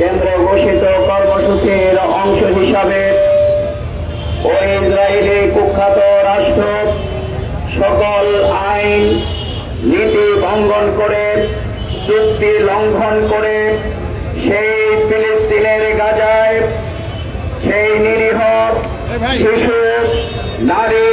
কেন্দ্রে ঘোষিত কর্মসূচির অংশ হিসাবে ও ইসরায়েলি কুখ্যাত রাষ্ট্র সকল আইন, নীতি ভঙ্গন করে, চুক্তি লঙ্ঘন করে সেই ফিলিস্তিনের গাজায় সেই নিরীহ শিশু, নারী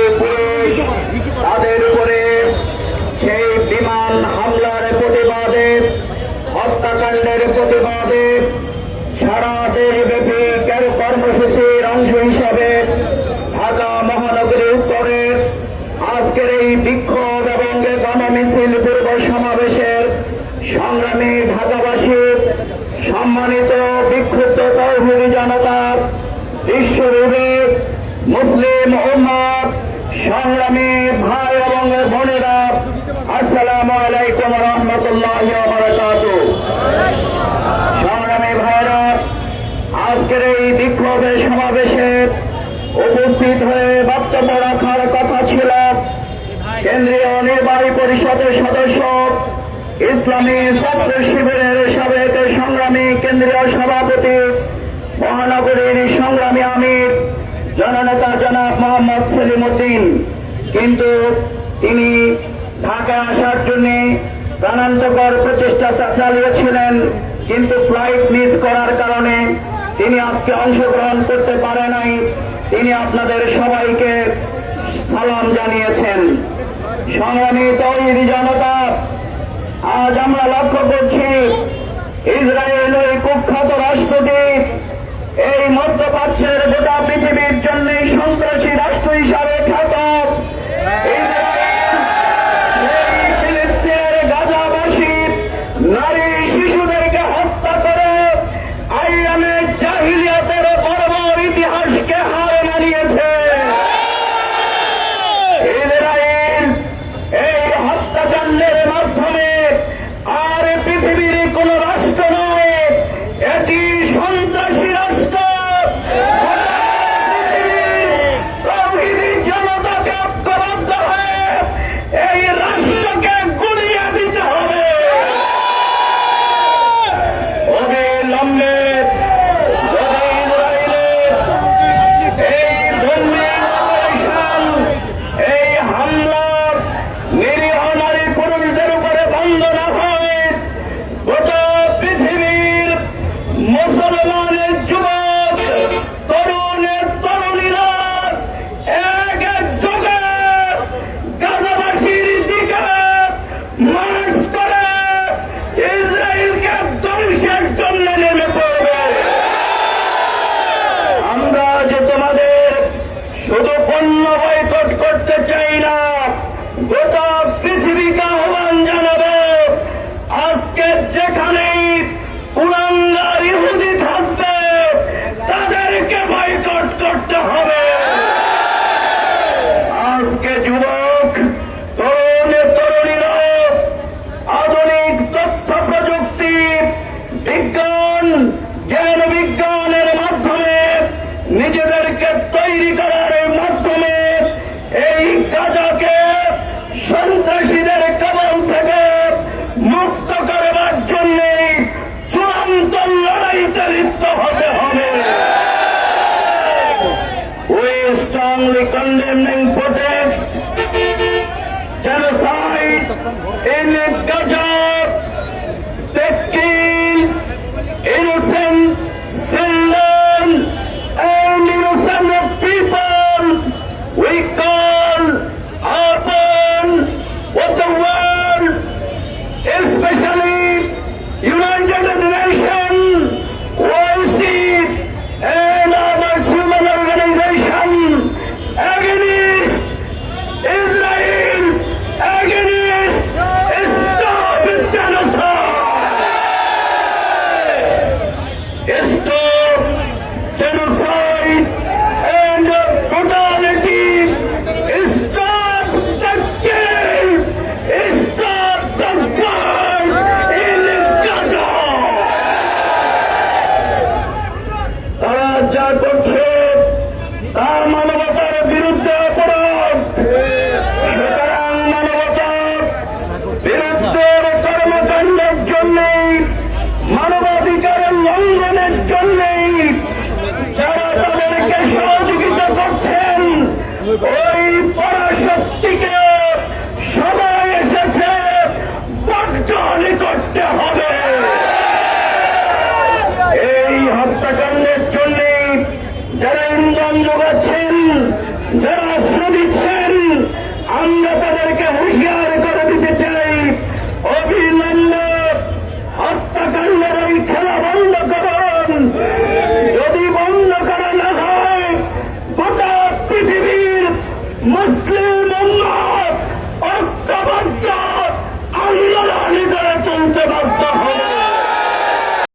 সম্মানিত বিক্ষুব্ধ তৌহিদি জনতা, বিশ্বরূপে মুসলিম উম্মত সংগ্রামী ভাই এবং বোনেরা, আসসালামু আলাইকুম রহমতুল্লাহ সংগ্রামী ভাইরা, আজকের এই বিক্ষোভের সমাবেশে উপস্থিত হয়ে বক্তব্য রাখার কথা ছিল কেন্দ্রীয় নির্বাহী পরিষদের সদস্য, ইসলামী ছাত্র শিবিরের সাবেক সংগ্রামী কেন্দ্রীয় সভাপতি, মহানগরীর সংগ্রামী আমির, জননেতা জনাব মোহাম্মদ সেলিম উদ্দিন কিন্তু তিনি ঢাকায় আসার জন্য প্রাণান্তকর প্রচেষ্টা চালিয়েছিলেন, কিন্তু ফ্লাইট মিস করার কারণে তিনি আজকে অংশগ্রহণ করতে পারে নাই। তিনি আপনাদের সবাইকে সালাম জানিয়েছেন। সংগ্রামী তৈরি জনতা, আজ আমরা লক্ষ্য করছি ইসরায়েল ওই কুখ্যাত রাষ্ট্রটি এই মধ্যপ্রাচ্যের গোটা পৃথিবীর জন্য সন্ত্রাসী রাষ্ট্র হিসাবে খ্যাত। গাজাকে সন্ত্রাসীদের কবল থেকে মুক্ত করবার জন্য চূড়ান্ত লড়াইতে লিপ্ত হতে হবে We strongly condemning protest genocide in Gaza. You know. অত্যাচার করছে আমরা তাদেরকে হুঁশিয়ার